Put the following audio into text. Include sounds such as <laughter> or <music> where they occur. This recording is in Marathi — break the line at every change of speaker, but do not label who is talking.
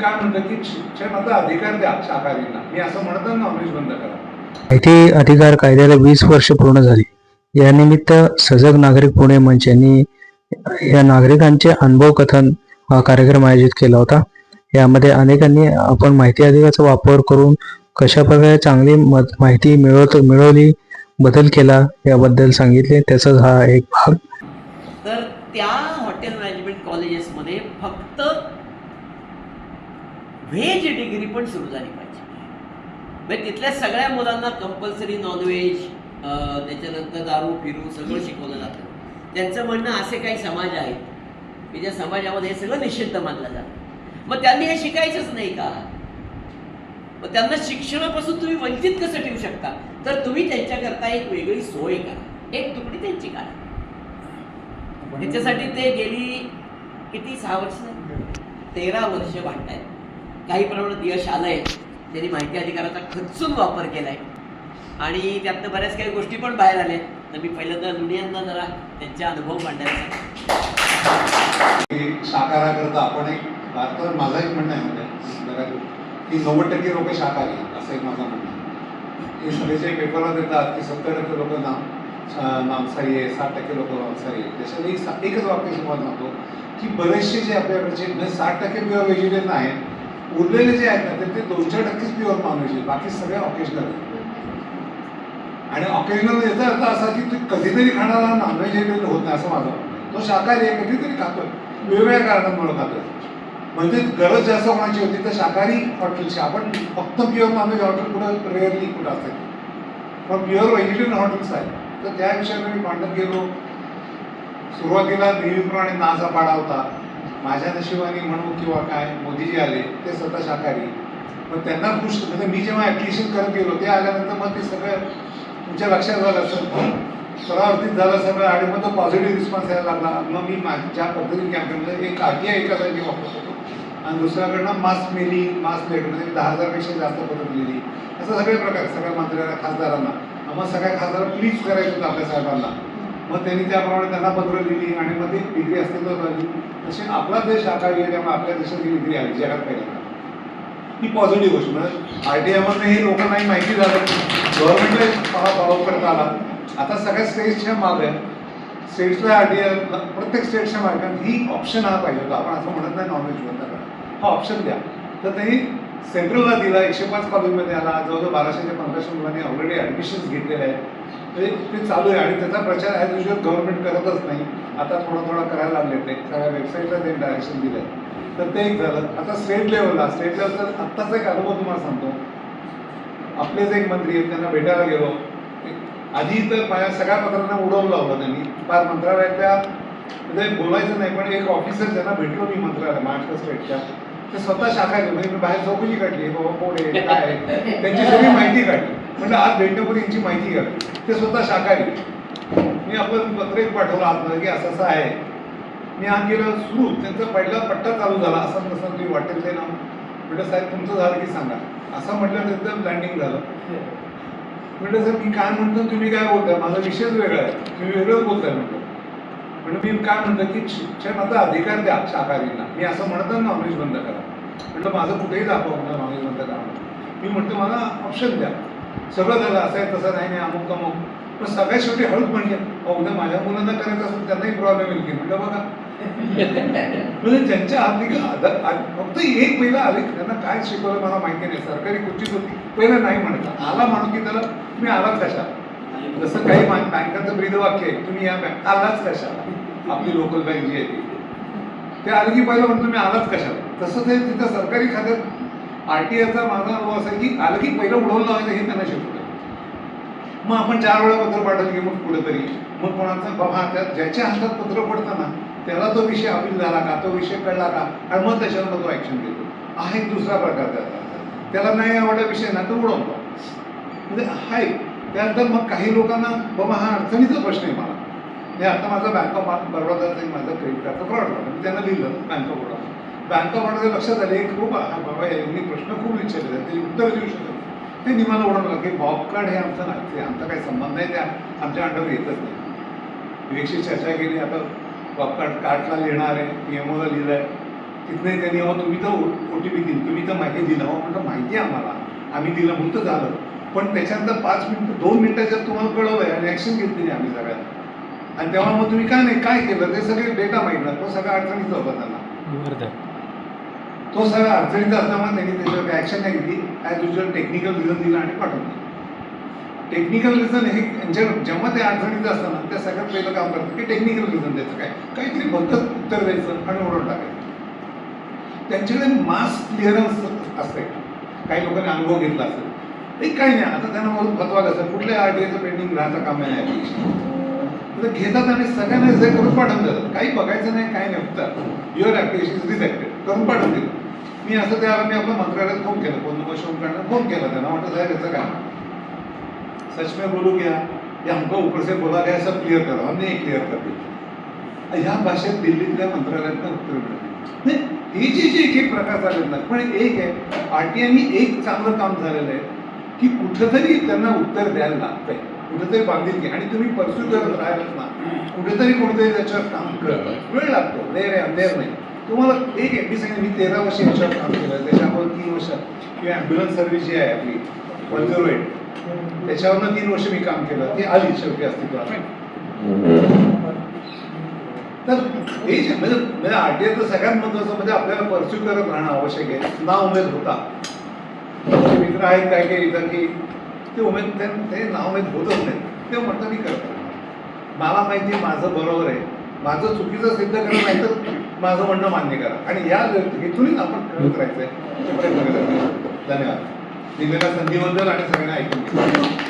काय म्हणतो की शिक्षणाचा अधिकार द्या शाकाहारींना. मी असं नॉनव्हेज बंद करा.
माहिती अधिकार कायद्याला वीस वर्ष पूर्ण झाली. यानिमित्त सजग नागरिक पुणे मंच यांनी या नागरिकांचे अनुभव कथन हा कार्यक्रम आयोजित केला होता. यामध्ये अनेकांनी आपण माहिती अधिकाराचा वापर करून कशा प्रकारे चांगली माहिती मिळवत मिळवली बदल केला याबद्दल सांगितले. त्याचाच हा एक भाग.
तर त्या हॉटेल मॅनेजमेंट कॉलेजेसमध्ये फक्त व्हेज डिग्री पण सुरू झाली पाहिजे. म्हणजे तिथल्या सगळ्या मुलांना कंपल्सरी नॉनव्हेज त्याच्यानंतर दारू फिरू सगळं शिकवलं जातं. त्यांचं म्हणणं असे काही समाज आहेत की ज्या समाजामध्ये हे सगळं निषिद्ध मानलं जातं. मग त्यांनी हे शिकायचंच नाही का? मग त्यांना शिक्षणापासून तुम्ही वंचित कसं ठेवू शकता? तर तुम्ही त्यांच्याकरता एक वेगळी सोय करा. एक तुकडी त्यांची करा त्याच्यासाठी ते गेली किती? सहा वर्ष? तेरा वर्ष भांडतायत काही प्रमाणात यश आलंय. त्यांनी माहिती अधिकाराचा खचून वापर केलाय. आणि त्यातनं बऱ्याच काही गोष्टी पण बाहेर आल्या तर मी पहिल्यांदा लुणियांना जरा त्यांचा अनुभव मांडायचा.
की आपण एक भारतावर माझा एक म्हणणं आहे म्हणजे की नव्वद टक्के लोक शाकाहारी असं एक माझं म्हणणं आहे. हे सगळेचे पेपरला देतात की सत्तर टक्के लोक नाम मांसाहारी आहे साठ टक्के लोक मांसाहारी आहे त्याच्यात एकच वाक्य समज सांगतो की बरेचसे जे आपल्याकडचे म्हणजे साठ टक्के प्युअर व्हेजिटेरियन आहेत उरलेले जे आहेत ना ते- ते दोन चार टक्केच प्युअर नॉनव्हेज आहेत बाकी सगळे ऑकेजनल आणि ऑकेजनल याचा अर्थ असा की तू कधीतरी खाणारा नॉनव्हेजिटेरियन होत नाही असं माझं तो शाकाहारी आहे कधीतरी खातोय. वेगवेगळ्या कारणांमुळे खातोय. म्हणजे गरज जास्त होण्याची होती तर शाकाहारी हॉटेलची. आपण फक्त प्युअर नॉनव्हेज हॉटेल कुठं रेअरली कुठं असते. पण प्युअर व्हेजिटेरियन हॉटेल्स आहेत. तर त्या विषयाने मी मांडत गेलो सुरुवातीला नेहमीप्रमाणे नाचा पाडा होता. माझ्या नशिबाने म्हणू किंवा काय मोदीजी आले ते स्वतः शाकाहारी. मग त्यांना खुश म्हणजे मी जेव्हा ॲप्लिकेशन करत गेलो ते आल्यानंतर मग ते सगळं तुमच्या लक्षात झालं सर परावर्तित झालं सगळं आणि मग तो पॉझिटिव्ह रिस्पॉन्स यायला लागला. मग मी माझ्या ज्या पद्धतीने कॅम्पेनमध्ये एक आधी एका वापरत होतो. आणि दुसऱ्याकडनं मास्क मेली मास्क लेट म्हणजे दहा हजारपेक्षा जास्त पद्धत लिहिली असं सगळे प्रकार सगळ्या मंत्र्यांना खासदारांना. मग सगळ्या खासदार प्लीज करायचं होतं आपल्या साहेबांना. मग त्यांनी त्याप्रमाणे त्यांना पत्र लिहिली आणि मग ती डिग्री अस्तित्वात आली तशी आपला देश आकारली आहे त्यामुळे आपल्या देशाची डिग्री आली जगात पहिल्यांदा. ही पॉझिटिव्ह गोष्ट. म्हणजे आय टी आयमधनं हे लोकांनाही माहिती झालं. गव्हर्नमेंटला मला फॉलोअप करता आला. आता सगळ्या स्टेट्सच्या माग आहे स्टेट्सला आय टी आय प्रत्येक स्टेट्सच्या मार्गात ही ऑप्शन हा पाहिजे होता. आपण असं म्हणत नाही नॉनव्हेज बनता हा ऑप्शन द्या. तर त्यांनी सेंट्रलला दिला एकशे पाच कॉलेजमध्ये आला. जवळजवळ बाराशे ते पंधराशे मुलांनी ऑलरेडी ॲडमिशन्स घेतलेले आहेत. ते ते चालू आहे आणि त्याचा प्रचार ॲज युजल गव्हर्नमेंट करतच नाही. आता थोडा थोडा करायला लागले ते. सगळ्या वेबसाईटला त्यांनी डायरेक्शन दिलं आहे तर ते एक झालं. आता स्टेट लेवलला स्टेट लेवलचा आत्ताच एक अनुभव तुम्हाला सांगतो. आपलेच एक मंत्री आहेत त्यांना भेटायला गेलो. आधी तर माझ्या सगळ्या पत्रांना उडवलं लावलं त्यांनी. फार मंत्रालयातल्या म्हणजे बोलायचं नाही पण एक ऑफिसर ज्यांना भेटलो मी मंत्रालय महाराष्ट्र स्टेटच्या ते स्वतः शाखा म्हणजे मी बाहेर चौकशी काढली. बाबा कोण आहे? काय आहे? त्यांची सगळी माहिती काढली. म्हणजे आज भेटण्यापूर्वी यांची माहिती घ्या. ते स्वतः शाकाहारी. मी आपलं पत्र एक पाठवलं आतमध्ये की असं असं आहे. मी आत गेलं सुरू. त्यांचा पहिला पट्टा चालू झाला. असं तसं तुम्ही वाटेल ते ना म्हटलं साहेब तुमचं झालं की सांगा. असं म्हटलं एकदम लँडिंग झालं. म्हटलं सर मी काय म्हणतो तुम्ही काय बोलताय? माझा विषयच वेगळा आहे. तुम्ही वेगळंच बोलताय म्हटलं. म्हणजे मी काय म्हणतो की शिक्षणाचा अधिकार द्या शाकाहारींना. मी असं म्हणत नॉनव्हेज बंद करा. म्हटलं माझं कुठेही दाखवा नॉनव्हेज बंद करा. मी म्हटलं मला ऑप्शन द्या. सगळं झालं असं आहे तसं नाही नाही अमुक अमुक. पण सगळ्यात शेवटी हळूच म्हणजे उद्या माझ्या मुलांना करायचं असेल त्यांनाही प्रॉब्लेम येईल की. म्हटलं बघा. <laughs> म्हणजे ज्यांच्या हाती फक्त एक पहिला आले त्यांना काय शिकवलं मला माहिती नाही. सरकारी खुर्चीत होती. पहिलं नाही म्हणायचं आला म्हणून की त्याला तुम्ही आलाच कशा जसं काही बँक- बँकांचं ब्रीदवाक्य आहे तुम्ही या बँक आलाच कशाला? आपली लोकल बँक जी आहे ती. ते आलं की पहिलं म्हणतो तुम्ही आलाच कशाला? तसं ते तिथं सरकारी खात्यात आर टी आयचा माझा अनुभव असा आहे की आलं की पहिलं उडवून लावायचं हे त्यांना शिकवलं मग आपण चार वेळा पत्र पाठवलं की मग कुठेतरी. मग कोणाचं बाबा त्या ज्याच्या हातात पत्र पडतं ना त्याला तो विषय अपील झाला का तो विषय कळला का? आणि मग त्याच्यावर तो ॲक्शन घेतो. हा एक दुसरा प्रकार त्याचा. त्याला नाही आवडला विषय ना तो उडवतो. म्हणजे हाय. त्यानंतर मग काही लोकांना बाबा हा अडचणीचा प्रश्न आहे मला. हे आता माझा बँक ऑफ बरोडाचा एक माझा क्रेडिट कार्डचा फ्रॉड झाला. मी त्यांना लिहिलं बँक ऑफ बरोडा बँका ऑफ लक्षात आले की खूप हा बाबा यांनी प्रश्न खूप विचारले ते उत्तर देऊ शकत ते निमाला उडवलं की बॉब कार्ड हे आमचं नाही ते आमचा काही संबंध नाही त्या आमच्या अंडर येतच नाही. विवेकशी चर्चा केली आता बॉब कार्ड कार्डला लिहिणार आहे नियमोला ओला लिहिलं आहे तिथने त्यांनी अहो तुम्ही तर ओ टी पी दिली तुम्ही तर माहिती दिलं. अहो म्हटलं माहिती आहे आम्हाला. आम्ही दिलं म्हणून तर झालं. पण त्याच्यानंतर पाच मिनिटं दोन मिनिटाच्यात तुम्हाला कळवलंय आणि ॲक्शन घेतली आम्ही सगळ्यात. आणि तेव्हा मग तुम्ही काय नाही काय केलं? ते सगळे डेटा माहिती तो सगळ्या अडचणीच होता त्यांना तो सगळा अडचणीचा असल्यामुळे त्यांनी त्याच्यावर ॲक्शन नाही घेतली. ॲज युजल टेक्निकल रिझन दिला आणि पाठवून टेक्निकल रिझन हे जेव्हा ते अडचणीचं असताना त्या सगळ्यात पहिलं काम करतात की टेक्निकल रिझन द्यायचं काय? काहीतरी भलतंच उत्तर द्यायचं आणि ओढून टाकायचं. त्यांच्याकडे मास क्लिअरन्स असते काही लोकांनी अनुभव घेतला असेल. ते काही नाही. आता त्यांना म्हणून फतवा कसं कुठल्या आर टी आयचं पेंडिंग राहता कामा नाही तर घेतात आणि सगळ्यांना जे करून पाठवून देतात काही बघायचं नाही काही नाही. उत्तर युअर ॲप्लिकेशन रिजेक्टेड करून पाठवून दिलं मी असं त्याला मी आपल्या मंत्रालयात फोन केला. फोन नंबर शोध काढला फोन केला त्यांना. म्हटलं साहेब याचं काय? सच में बोलू क्या या हमको ऊपर से बोला गया सब क्लिअर करा. हमने क्लिअर क्लियर कर दिया ह्या भाषेत दिल्लीतल्या मंत्रालयातनं उत्तर मिळाले. नाही हे जे जे एक एक प्रकार झालेत ना पण एक आहे. आर टी एक चांगलं काम झालेलं आहे की कुठंतरी त्यांना उत्तर द्यायला लागतंय. कुठेतरी बांधिलकी आणि तुम्ही परस्यू करत राहिलात ना कुठेतरी कोणतरी त्याच्यावर काम करत वेळ लागतो देर आहे अंधेर नाही. तुम्हाला एक आहे मी सांगितलं मी तेरा वर्ष याच्यावर काम केलं त्याच्यावर तीन वर्ष किंवा ॲम्ब्युलन्स सर्व्हिस जी आहे आपली वन झिरो एट त्याच्यावरनं तीन वर्ष मी काम केलं ती आली शेवटी अस्तित्वात. तर हे जे म्हणजे म्हणजे आरटीआयचं सगळ्यात महत्वाचं म्हणजे आपल्याला परस्यू करत राहणं आवश्यक आहे ना उमेद होता. मित्र आहेत काय काय इथं की ते उमेद ते ते ना होतच नाही. ते म्हणतात मी करतो. मला माहिती आहे माझं बरोबर आहे. माझं चुकीचं सिद्ध करा नाही तर माझं म्हणणं मान्य करा. आणि या हेतूनच आपण करत करायचं आहे धन्यवाद. दिलेल्या संधीबद्दल आणि सगळ्यांना ऐकून